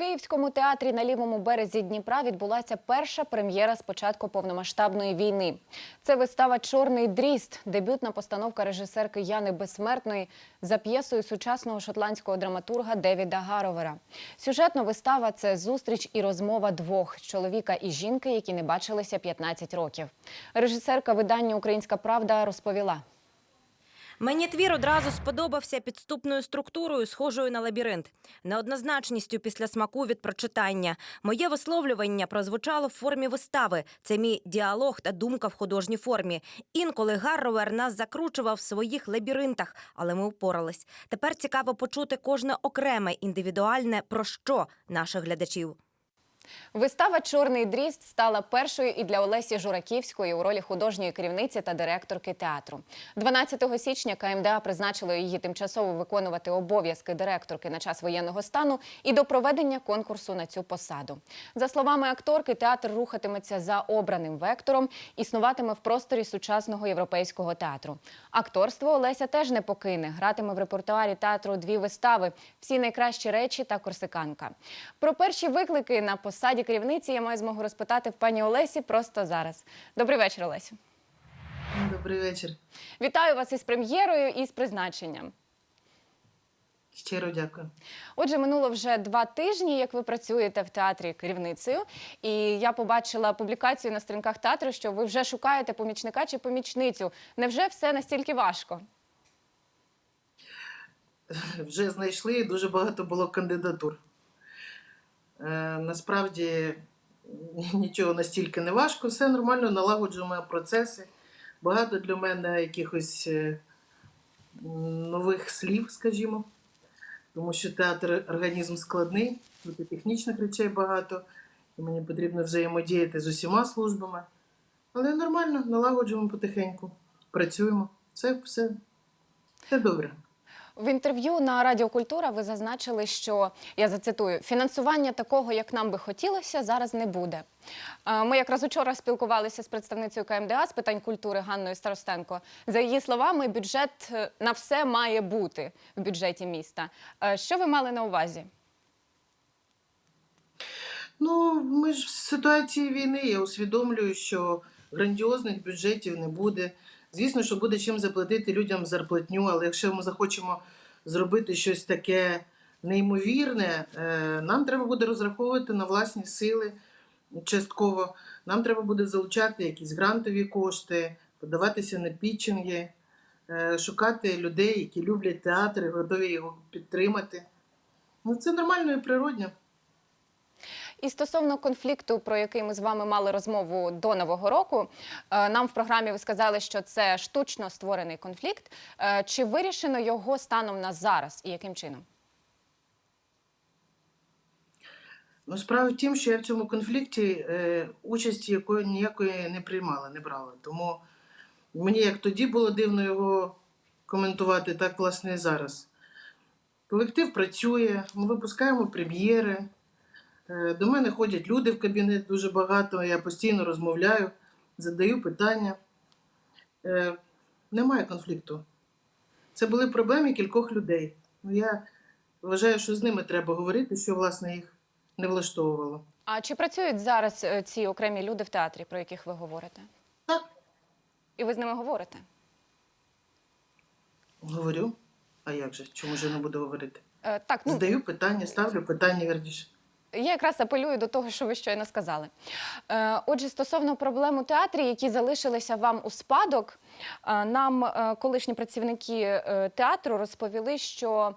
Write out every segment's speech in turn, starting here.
Київському театрі на лівому березі Дніпра відбулася перша прем'єра з початку повномасштабної війни. Це вистава Чорний дріст, дебютна постановка режисерки Яни Безсмертної за п'єсою сучасного шотландського драматурга Девіда Гаровера. Сюжетно вистава це зустріч і розмова двох чоловіка і жінки, які не бачилися 15 років. Режисерка видання Українська Правда розповіла. Мені твір одразу сподобався підступною структурою, схожою на лабіринт, неоднозначністю після смаку від прочитання. Моє висловлювання прозвучало в формі вистави. Це мій діалог та думка в художній формі. Інколи Гарровер нас закручував в своїх лабіринтах, але ми впорались. Тепер цікаво почути кожне окреме індивідуальне про що наших глядачів. Вистава Чорний дріст стала першою і для Олесі Жураківської у ролі художньої керівниці та директорки театру. 12 січня КМДА призначило її тимчасово виконувати обов'язки директорки на час воєнного стану і до проведення конкурсу на цю посаду. За словами акторки, театр рухатиметься за обраним вектором, існуватиме в просторі сучасного європейського театру. Акторство Олеся теж не покине. Гратиме в репертуарі театру дві вистави всі найкращі речі та корсиканка. Про перші виклики на посаді керівниці я маю змогу розпитати в пані Олесі просто зараз. Добрий вечір, Олесю. Добрий вечір. Вітаю вас із прем'єрою і з призначенням. Щиро дякую. Отже, минуло вже два тижні, як ви працюєте в театрі керівницею, і я побачила публікацію на сторінках театру, що ви вже шукаєте помічника чи помічницю. Невже все настільки важко? Вже знайшли дуже багато було кандидатур. Е, насправді нічого настільки не важко, все нормально, налагоджуємо процеси. Багато для мене якихось е, нових слів, скажімо, тому що театр організм складний, тут і технічних речей багато, і мені потрібно взаємодіяти з усіма службами. Але нормально, налагоджуємо потихеньку, працюємо. Все, все, все добре. В інтерв'ю на Радіо Культура ви зазначили, що я зацитую: фінансування такого, як нам би хотілося, зараз не буде. Е, Ми якраз учора спілкувалися з представницею КМДА з питань культури Ганною Старостенко. За її словами, бюджет е, на все має бути в бюджеті міста. Е, Що ви мали на увазі? Ну, ми ж в ситуації війни. Я усвідомлюю, що грандіозних бюджетів не буде. Звісно, що буде чим заплатити людям зарплатню, але якщо ми захочемо зробити щось таке неймовірне, е, нам треба буде розраховувати на власні сили частково. Нам треба буде залучати якісь грантові кошти, подаватися на пітчинги, е, шукати людей, які люблять театр готові його підтримати. Ну, це нормально і природньо. І стосовно конфлікту, про який ми з вами мали розмову до нового року, е, нам в програмі ви сказали, що це штучно створений конфлікт. Е, Чи вирішено його станом на зараз і яким чином? Ну, справа в тім, що я в цьому конфлікті е, участі якої ніякої не приймала, не брала. Тому мені як тоді було дивно його коментувати, так власне і зараз. Колектив працює, ми випускаємо прем'єри. Е, до мене ходять люди в кабінет дуже багато, я постійно розмовляю, задаю питання. Е, немає конфлікту. Це були проблеми кількох людей. Ну, я вважаю, що з ними треба говорити, що власне їх не влаштовувало. А чи працюють зараз е, ці окремі люди в театрі, про яких ви говорите? Так, І ви з ними говорите? говорю. А як же? Чому ж я не буду говорити? Е, Так, ну Задаю питання, ставлю питання вірніше. Я якраз апелюю до того, що ви щойно сказали. Е, Отже, стосовно проблем у театрі, які залишилися вам у спадок, е, нам е, колишні працівники театру розповіли, що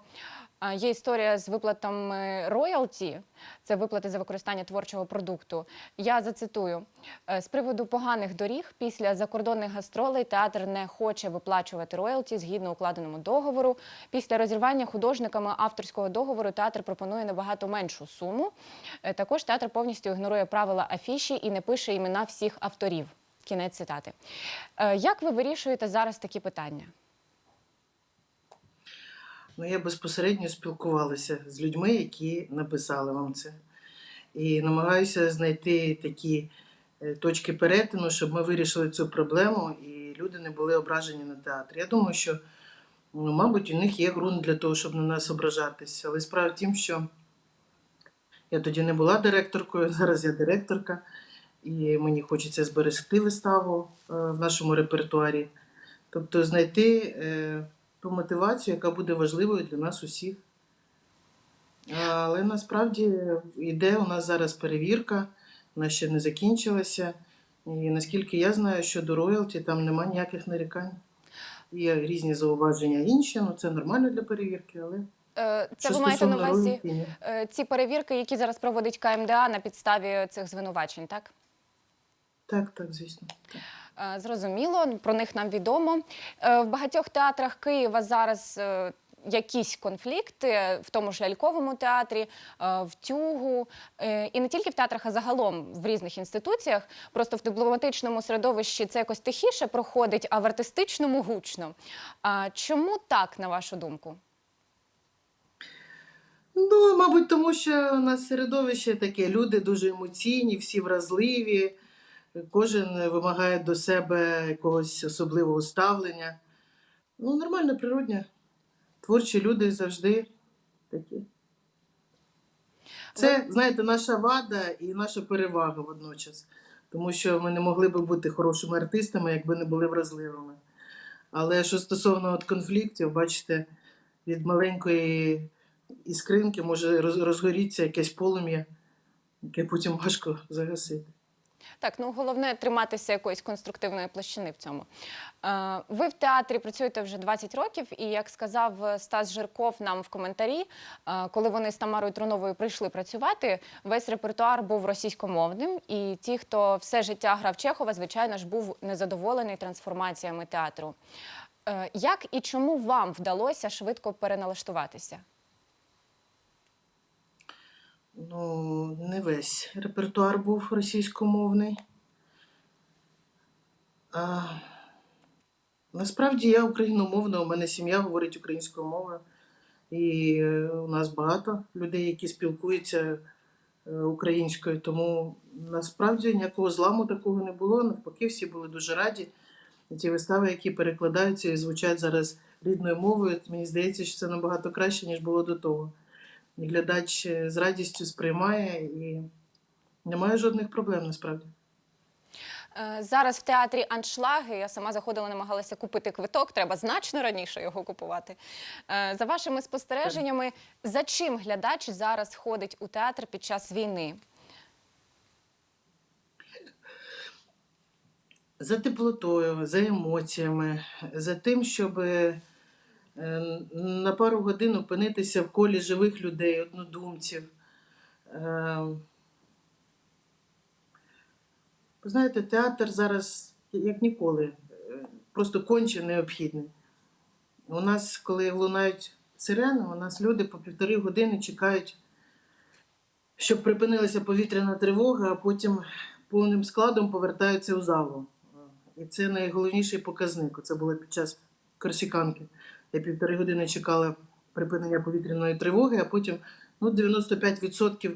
є історія з виплатами роялті, це виплати за використання творчого продукту. Я зацитую: «Е, з приводу поганих доріг після закордонних гастролей театр не хоче виплачувати роялті згідно укладеному договору. Після розірвання художниками авторського договору театр пропонує набагато меншу суму. Е, Також театр повністю ігнорує правила афіші і не пише імена всіх авторів. Кінець цитати. Е, Як ви вирішуєте зараз такі питання? Ну, я безпосередньо спілкувалася з людьми, які написали вам це. І намагаюся знайти такі е, точки перетину, щоб ми вирішили цю проблему і люди не були ображені на театр. Я думаю, що, ну, мабуть, у них є ґрунт для того, щоб на нас ображатися. Але справа в тім, що Я тоді не була директоркою, зараз я директорка, і мені хочеться зберегти виставу е, в нашому репертуарі. Тобто знайти е, ту мотивацію, яка буде важливою для нас усіх. Але насправді йде у нас зараз перевірка, вона ще не закінчилася. І наскільки я знаю, щодо роялті там немає ніяких нарікань. Є різні зауваження інші, ну це нормально для перевірки, але Е, Це що ви маєте на увазі е, ці перевірки, які зараз проводить КМДА на підставі цих звинувачень, так? Так, так, звісно. Е, Зрозуміло, про них нам відомо. Е, В багатьох театрах Києва зараз е, якісь конфлікти, в тому ж ляльковому театрі, е, в тюгу, е, і не тільки в театрах, а загалом в різних інституціях. Просто в дипломатичному середовищі це якось тихіше проходить, а в артистичному гучно. Чому так, на вашу думку? Ну, мабуть, тому що у нас середовище таке, люди дуже емоційні, всі вразливі, кожен вимагає до себе якогось особливого ставлення. Ну, нормально, природня. Творчі люди завжди такі. Це, знаєте, наша вада і наша перевага водночас. Тому що ми не могли би бути хорошими артистами, якби не були вразливими. Але що стосовно от конфліктів, бачите, від маленької іскринки може роз- розгорітися якесь полум'я, яке потім важко загасити. Так, ну головне триматися якоїсь конструктивної площини в цьому. Е, Ви в театрі працюєте вже 20 років, і як сказав е, Стас Жирков нам в коментарі, е, коли вони з Тамарою Труновою прийшли працювати, весь репертуар був російськомовним, і ті, хто все життя грав Чехова, звичайно ж, був незадоволений трансформаціями театру. Як і чому вам вдалося швидко переналаштуватися? Ну, не весь репертуар був російськомовний. А, насправді я україномовна, у мене сім'я говорить українською мовою. І е, у нас багато людей, які спілкуються е, українською. Тому насправді ніякого зламу такого не було. Навпаки, всі були дуже раді. Ті вистави, які перекладаються і звучать зараз рідною мовою, мені здається, що це набагато краще, ніж було до того. І глядач е, з радістю сприймає і немає жодних проблем насправді. Е, Зараз в театрі аншлаги. Я сама заходила, намагалася купити квиток. Треба значно раніше його купувати. Е, За вашими спостереженнями, за чим глядач зараз ходить у театр під час війни? За теплотою, за емоціями, за тим, щоб на пару годин опинитися в колі живих людей, однодумців. Е, Ви знаєте, театр зараз, як ніколи, е, просто конче необхідний. У нас, коли лунають сирени, у нас люди по півтори години чекають, щоб припинилася повітряна тривога, а потім повним складом повертаються у залу. І це найголовніший показник. Це було під час корсіканки. Я півтори години чекала припинення повітряної тривоги, а потім ну, 95%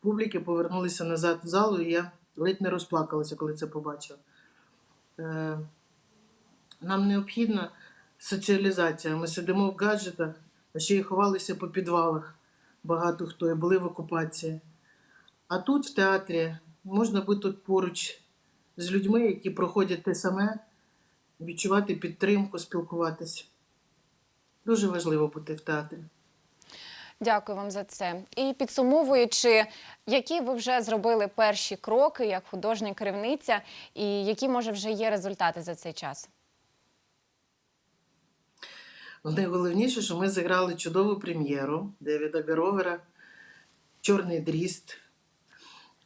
публіки повернулися назад в залу, і я ледь не розплакалася, коли це побачила. Е, Нам необхідна соціалізація. Ми сидимо в гаджетах, а ще й ховалися по підвалах. Багато хто і були в окупації. А тут, в театрі, можна бути поруч з людьми, які проходять те саме, відчувати підтримку, спілкуватися. Дуже важливо бути в театрі. Дякую вам за це. І підсумовуючи, які ви вже зробили перші кроки як художня керівниця, і які може вже є результати за цей час? Ну, найголовніше, що ми зіграли чудову прем'єру Девіда Гаровера Чорний дріст.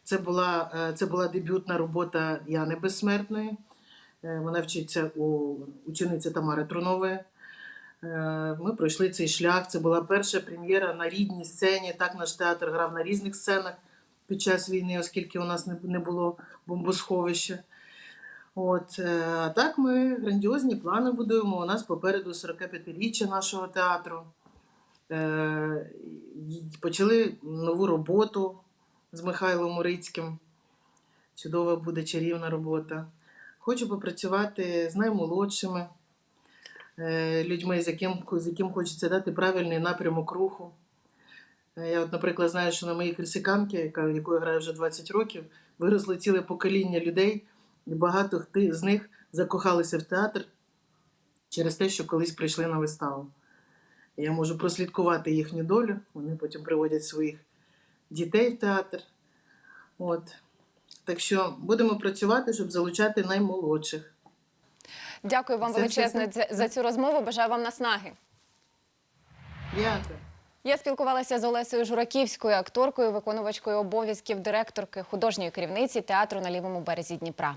Це була, е, це була дебютна робота Яни Безсмертної. Е, Вона вчиться у учениці Тамари Трунової. Е, Ми пройшли цей шлях. Це була перша прем'єра на рідній сцені. Так наш театр грав на різних сценах під час війни, оскільки у нас не- було бомбосховища. От, е, а так ми грандіозні плани будуємо. У нас попереду 45-річчя нашого театру. Е, Почали нову роботу з Михайлом Мурицьким. Чудова буде чарівна робота. Хочу попрацювати з наймолодшими людьми, з яким, з яким хочеться дати правильний напрямок руху. Е, Я, от, наприклад, знаю, що на моїй яка, яку я граю вже 20 років, виросло ціле покоління людей, і багато з них закохалися в театр через те, що колись прийшли на виставу. Я можу прослідкувати їхню долю, вони потім приводять своїх дітей в театр. От. Так що будемо працювати, щоб залучати наймолодших. Дякую вам величезно за, за цю розмову. Бажаю вам наснаги. Дякую. Я спілкувалася з Олесею Жураківською, акторкою, виконувачкою обов'язків директорки художньої керівниці театру на лівому березі Дніпра.